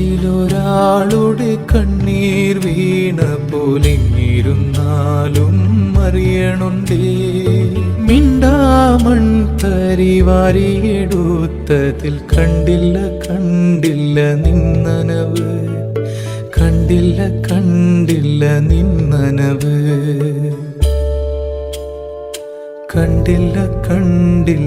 നെഞ്ചിലൊരാളുടെ കണ്ണീർ വീണ പൊലിഞ്ഞിരുന്നാലും അറിയണുണ്ടേ. മിണ്ടാമൺ തരിവാരിയെടുത്തതിൽ കണ്ടില്ല കണ്ടില്ല നിന്നനവ്. കണ്ടില്ല കണ്ടില്ല നിന്നനവ്. കണ്ടില്ല കണ്ടില്ല